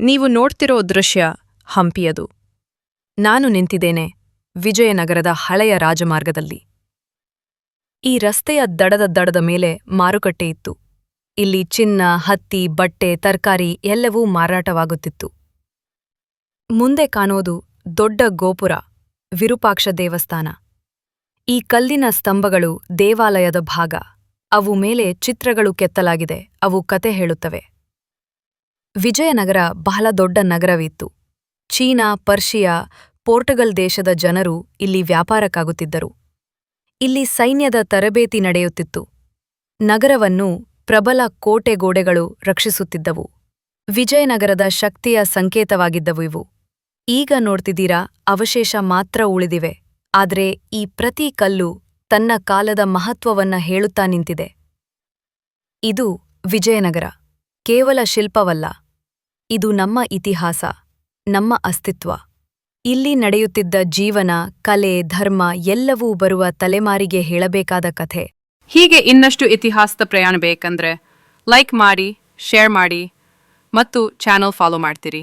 ನೀವು ನೋಡ್ತಿರೋ ದೃಶ್ಯ ಹಂಪಿಯದು. ನಾನು ನಿಂತಿದ್ದೇನೆ ವಿಜಯನಗರದ ಹಳೆಯ ರಾಜಮಾರ್ಗದಲ್ಲಿ. ಈ ರಸ್ತೆಯ ದಡದ ದಡದ ಮೇಲೆ ಮಾರುಕಟ್ಟೆ ಇತ್ತು. ಇಲ್ಲಿ ಚಿನ್ನ, ಹತ್ತಿ, ಬಟ್ಟೆ, ತರಕಾರಿ ಎಲ್ಲವೂ ಮಾರಾಟವಾಗುತ್ತಿತ್ತು. ಮುಂದೆ ಕಾಣೋದು ದೊಡ್ಡ ಗೋಪುರ, ವಿರೂಪಾಕ್ಷ ದೇವಸ್ಥಾನ. ಈ ಕಲ್ಲಿನ ಸ್ತಂಭಗಳು ದೇವಾಲಯದ ಭಾಗ. ಅವು ಮೇಲೆ ಚಿತ್ರಗಳು ಕೆತ್ತಲಾಗಿದೆ, ಅವು ಕತೆ ಹೇಳುತ್ತವೆ. ವಿಜಯನಗರ ಬಹಳ ದೊಡ್ಡ ನಗರವಿತ್ತು. ಚೀನಾ, ಪರ್ಷಿಯಾ, ಪೋರ್ಟುಗಲ್ ದೇಶದ ಜನರು ಇಲ್ಲಿ ವ್ಯಾಪಾರಕ್ಕಾಗುತ್ತಿದ್ದರು. ಇಲ್ಲಿ ಸೈನ್ಯದ ತರಬೇತಿ ನಡೆಯುತ್ತಿತ್ತು. ನಗರವನ್ನು ಪ್ರಬಲ ಕೋಟೆಗೋಡೆಗಳು ರಕ್ಷಿಸುತ್ತಿದ್ದವು. ವಿಜಯನಗರದ ಶಕ್ತಿಯ ಸಂಕೇತವಾಗಿದ್ದವು ಇವು. ಈಗ ನೋಡ್ತಿದ್ದೀರಾ, ಅವಶೇಷ ಮಾತ್ರ ಉಳಿದಿವೆ. ಆದರೆ ಈ ಪ್ರತಿ ಕಲ್ಲು ತನ್ನ ಕಾಲದ ಮಹತ್ವವನ್ನ ಹೇಳುತ್ತಾ ನಿಂತಿದೆ. ಇದು ವಿಜಯನಗರ. ಕೇವಲ ಶಿಲ್ಪವಲ್ಲ. ಇದು ನಮ್ಮ ಇತಿಹಾಸ, ನಮ್ಮ ಅಸ್ತಿತ್ವ. ಇಲ್ಲಿ ನಡೆಯುತ್ತಿದ್ದ ಜೀವನ, ಕಲೆ, ಧರ್ಮ ಎಲ್ಲವೂ ಬರುವ ತಲೆಮಾರಿಗೆ ಹೇಳಬೇಕಾದ ಕಥೆ. ಹೀಗೆ ಇನ್ನಷ್ಟು ಇತಿಹಾಸದ ಪ್ರಯಾಣ ಬೇಕಂದ್ರೆ ಲೈಕ್ ಮಾಡಿ ಶೇರ್ ಮಾಡಿ ಮತ್ತು ಚಾನಲ್ ಫಾಲೋ ಮಾಡ್ತೀರಿ.